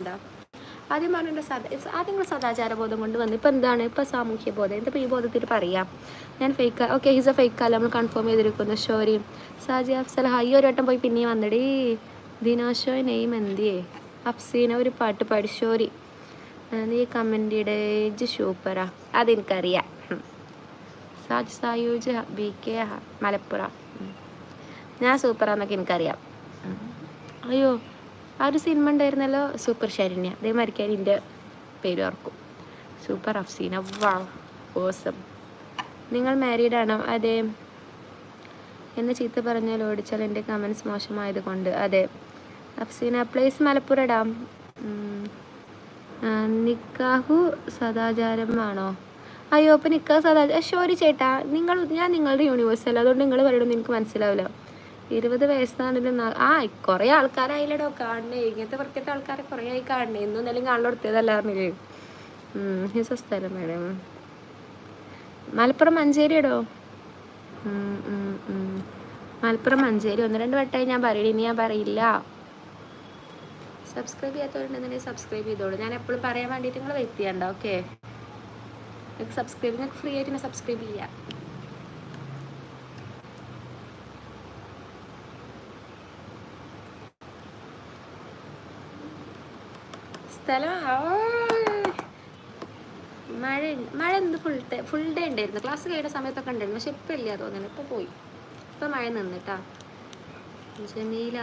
ഉണ്ടോ ആദ്യം പറഞ്ഞിട്ട് സദാ ആദ്യം സദാചാര ബോധം കൊണ്ട് വന്നു ഇപ്പം എന്താണ്? ഇപ്പം സാമൂഹ്യ ബോധം എന്താ ഈ ബോധത്തിൽ പറയാം. ഞാൻ fake okay his a fake അല്ല? നമ്മൾ കൺഫേം ചെയ്തിരിക്കുന്നു. ഷോരി സാജി അഫ്സൽ ഹൈ ഒരു വട്ടം പോയി പിന്നെയും വന്നടി. ദിനാശോ നെയ്മ് എന്തിയേ അഫ്സീന ഒരു പാട്ട് പാടി. ഷോരി നീ കമന്റ് ഇടേജ് സൂപ്പറാ അതെനിക്കറിയാം. Saj Sayooj B K Malappuram. ഞാൻ സൂപ്പറാന്നൊക്കെ എനിക്കറിയാം. അയ്യോ ആ ഒരു സിനിമ ഉണ്ടായിരുന്നല്ലോ സൂപ്പർ ശരണ്യ. അതേ മരിക്കാൻ എന്റെ പേര് ഓർക്കും. സൂപ്പർ അഫ്സീന. വാ ഓസം നിങ്ങൾ മാരീഡ് ആണോ? അതെ. എന്നെ ചീത്ത പറഞ്ഞാൽ ഓടിച്ചാൽ എന്റെ കമൻസ് മോശമായത് കൊണ്ട്. അതെ. അഫ്സീന പ്ലേസ് മലപ്പുറം ഡാം നിക്കാഹു സദാചാരമാണോ അയ്യോ അപ്പം നിക്കാഹ് സദാചാരം ഷോരി ചേട്ടാ. നിങ്ങൾ ഞാൻ നിങ്ങളുടെ യൂണിവേഴ്സ് അല്ല. അതുകൊണ്ട് നിങ്ങൾ പറയണമെന്ന് എനിക്ക് മനസ്സിലാവില്ല. ഇരുപത് വയസ്സാണെങ്കിലും ആ കുറേ ആൾക്കാരായില്ലടോ. കാണണേ. ഇങ്ങനത്തെ വൃത്തിയിട്ട ആൾക്കാരെ കുറേ ആയി കാണണേ. ഇന്നും എന്തെങ്കിലും കാണലെടുത്തതല്ല പറഞ്ഞില്ലേ? ഹിസ സ്ഥലം മേഡം. മലപ്പുറം മഞ്ചേരിയടോ. മലപ്പുറം മഞ്ചേരി. ഒന്ന് രണ്ട് വട്ടമായി ഞാൻ പറയണേ. ഇനി ഞാൻ പറയില്ല. സബ്സ്ക്രൈബ് ചെയ്യാത്തവരുണ്ടെന്നുണ്ടെങ്കിൽ സബ്സ്ക്രൈബ് ചെയ്തോളൂ. ഞാൻ എപ്പോഴും പറയാൻ വേണ്ടിയിട്ട് നിങ്ങൾ വെയിറ്റ് ചെയ്യണ്ട ഓക്കെ സബ്സ്ക്രൈബ് ഫ്രീ ആയിട്ട് സബ്സ്ക്രൈബ് ചെയ്യാം. സ്ഥലം മഴ മഴ ഫുൾ ഡേ ഫുൾ ഡേ ഉണ്ടായിരുന്നു. ക്ലാസ് കഴിയുന്ന സമയത്തൊക്കെ ഉണ്ടായിരുന്നു. പക്ഷെ ഇപ്പം ഇല്ല തോന്നുന്നു. ഇപ്പം പോയി. ഇപ്പം മഴ നിന്നിട്ടാ. ജമീല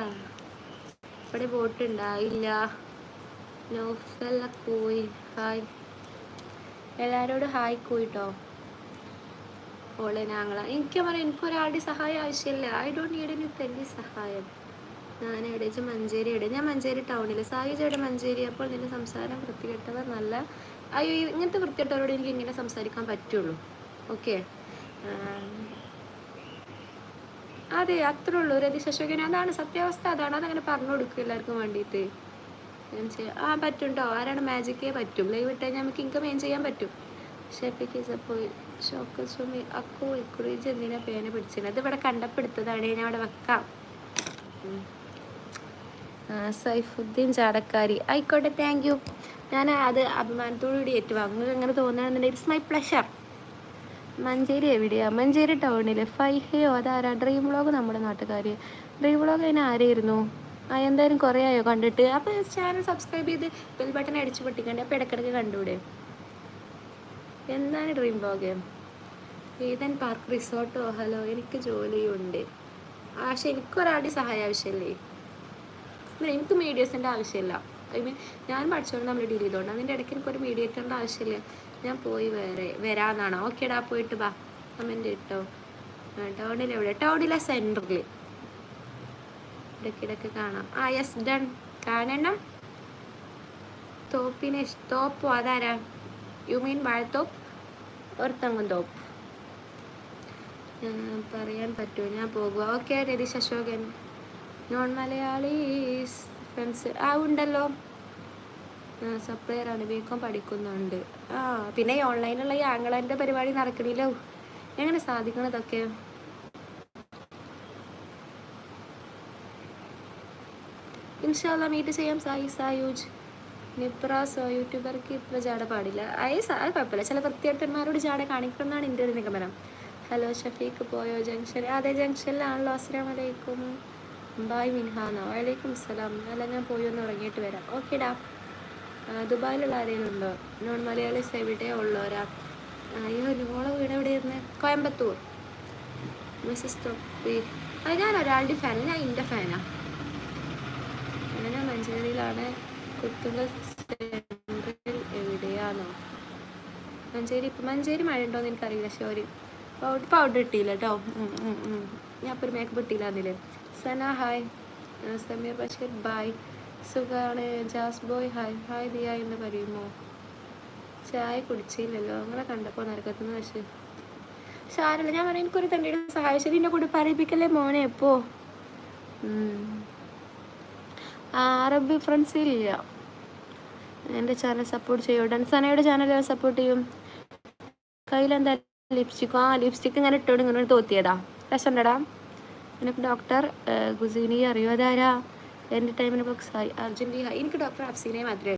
ഇവിടെ ബോട്ട് ഉണ്ടായില്ല. നോഫല്ല കോയി ഹായ്. എല്ലാവരോടും ഹായ് കോയിട്ടോ? ഓളെ ഞങ്ങളാ എനിക്ക് പറയാം എനിക്കൊരാളുടെ സഹായം ആവശ്യമില്ല. ഐ ഡോണ്ട് നീഡ് എനിക്ക് എന്റെ സഹായം. ഞാൻ എവിടെ വെച്ചാൽ മഞ്ചേരി എവിടെ ഞാൻ മഞ്ചേരി ടൗണിൽ സായുജ് എവിടെ മഞ്ചേരി അപ്പോൾ നിന്റെ സംസാരം വൃത്തികെട്ടവർ നല്ല അയ്യോ ഇങ്ങനത്തെ വൃത്തികെട്ടവരോട് എനിക്ക് ഇങ്ങനെ സംസാരിക്കാൻ പറ്റുള്ളൂ. ഓക്കെ. അതെ അത്രേ ഉള്ളൂ ഒരു അതിശശോകന അതാണ് സത്യാവസ്ഥ. അതാണ് അതങ്ങനെ പറഞ്ഞു കൊടുക്കും എല്ലാവർക്കും വേണ്ടിയിട്ട് ആ പറ്റും കേട്ടോ ആരാണ് മാജിക്കേ പറ്റും. ലൈവ് ഇട്ടാൽ നമുക്ക് ഇൻകം ഏം ചെയ്യാൻ പറ്റും. ഷെഫിക്ക് പോയി. ഷോക്ക് സുമി അക്കോ ഇക്കുറീജ് എന്തിനാ പേന പിടിച്ചത് അത് ഇവിടെ കണ്ടപ്പെടുത്തതാണ്. ഞാൻ അവിടെ വെക്കാം. സൈഫുദ്ദീൻ ചാടക്കാരി. ആയിക്കോട്ടെ താങ്ക് യു ഞാൻ അത് അഭിമാനത്തോടു കൂടി ഏറ്റുവാങ്ങുക അങ്ങനെ തോന്നുകയാണെന്നുണ്ടെങ്കിൽ ഇറ്റ്സ് മൈ പ്ലഷർ മഞ്ചേരി എവിടെയാ? മഞ്ചേരി ടൗണിൽ ഫൈഹയോ അതാരാ? ഡ്രീം വ്ളോഗ് നമ്മുടെ നാട്ടുകാർ ഡ്രീം വ്ളോഗ് അതിന് ആരായിരുന്നു? ആ എന്തായാലും കുറേ ആയോ കണ്ടിട്ട്? അപ്പോൾ ചാനൽ സബ്സ്ക്രൈബ് ചെയ്ത് ബെൽ ബട്ടൺ അടിച്ച് പൊട്ടിക്കണ്ടേ? അപ്പോൾ ഇടയ്ക്കിടയ്ക്ക് കണ്ടുകൂടെ എന്താണ് ഡ്രീം വ്ളോഗ് ഏതൻ പാർക്ക് റിസോർട്ടോ ഹലോ എനിക്ക് ജോലിയുണ്ട്. ആശ എനിക്കൊരാളുടെ സഹായം ആവശ്യമില്ലേ എനിക്ക് മീഡിയേഴ്സിന്റെ ആവശ്യമില്ല. ഐ മീൻ ഞാൻ പഠിച്ചോണ്ട് നമ്മൾ ഡീൽ ചെയ്തോണ്ട് അതിന്റെ ഇടയ്ക്ക് എനിക്കൊരു മീഡിയേറ്ററിന്റെ ആവശ്യമില്ല. ഞാൻ പോയി വേറെ വരാന്നാണോ. ഓക്കേടാ പോയിട്ട് ബാ കമന്റ് ഇട്ടോ. ടൗണിൽ എവിടെ? ടൗണിലെ സെന്ററിൽ ഇടയ്ക്കിടയ്ക്ക് കാണാം. ആ യെസ് ഡൺ കാണണം. തോപ്പിനെ തോപ്പോ അതാരാ? യു മീൻ വാഴത്തോപ്പ്? ഒരുത്തങ്ങും തോപ്പ്. പറയാൻ പറ്റുമോ ഞാൻ പോകുക okay Ratheesh Ashokan. Non Malayalees friends ആ ഉണ്ടല്ലോ. സപ്ലയർ ബികോം പഠിക്കുന്നുണ്ട്. ആ പിന്നെ ഈ ഓൺലൈനുള്ള ഈ ആംഗ്ലന്റെ പരിപാടി നടക്കണില്ലോ. എങ്ങനെ സാധിക്കണതൊക്കെ ഇൻഷാല്ല മീറ്റ് ചെയ്യാം. സായി സായൂജ്. നിപ്രാസോ യൂട്യൂബർക്ക് ഇത്ര ജാട പാടില്ല. ഐ സാ കുഴപ്പമില്ല. ചില വൃത്തിയേട്ടന്മാരോട് ജാട കാണിക്കുന്നതാണ് എന്റെ ഒരു നിഗമനം ഹലോ ഷഫീഖ് പോയോ? ജംഗ്ഷൻ അതെ ജംഗ്ഷനിലാണല്ലോ. അസ്സാം വലൈക്കും ബായ് മിൻഹാന വലൈക്കും സലാം. അല്ല ഞാൻ പോയി ഒന്ന് ഉറങ്ങിയിട്ട് വരാം. ഓക്കേടാ ദുബായിലുള്ള ആരെങ്കിലും ഉണ്ടോ? നോൺ മലയാളീസ് എവിടെ ഉള്ളവരാ? അയ്യോ നോളെ വീട് എവിടെയായിരുന്നു? കോയമ്പത്തൂർ. മിസ്സസ് തൊപ്പി. അത് ഞാൻ ഒരാളുടെ ഫാൻ ഞാൻ എന്റെ ഫാനാ ഞാൻ മഞ്ചേരിയിലാണ്. കുത്തുങ്കൽ എവിടെയാണോ മഞ്ചേരി ഇപ്പം മഞ്ചേരി മഴ ഉണ്ടോയെന്ന് എനിക്കറിയില്ല. ഷോരി പൗഡർ പൗഡർ ഇട്ടില്ല കേട്ടോ ഞാൻ ഇപ്പോൾ ഒരു മേക്കപ്പ് ഇട്ടില്ലാന്നില്ലേ? സന ഹായ്. സമീർ ബഷീർ ബായ് സുഖാണ്. ജാസ് ബോയ് ഹായ്. ഹായ് ദിയ എന്ന് പറയുമോ? ചായ കുടിച്ചില്ലല്ലോ. നിങ്ങളെ കണ്ടപ്പോൾ നരകത്തുനിന്ന് പക്ഷേ ആരല്ല ഞാൻ പറയാം എനിക്കൊരു തന്റെ സഹായിച്ചത് എന്നെ കൂടെ പറയിപ്പിക്കല്ലേ മോനെ എപ്പോ അറബ് ഫ്രണ്ട്സ് ഇല്ല. എന്റെ ചാനൽ സപ്പോർട്ട് ചെയ്യോ. സനയുടെ ചാനൽ സപ്പോർട്ട് ചെയ്യും. കയ്യിലെന്താ ലിപ്സ്റ്റിക്കോ ആ ലിപ്സ്റ്റിക്ക് ഇങ്ങനെ ഇട്ടോണ്ട് ഇങ്ങനെ തോത്തിയതാ. രസമുണ്ടടാ. എനിക്ക് ഡോക്ടർ ഗുസീനി അറിയോ അതാരാ എന്റെ ബോക്സ് ഹായ് അർജന്റി ഹായ് എനിക്ക് ഡോക്ടർ അഫ്സീനെ മാത്രമേ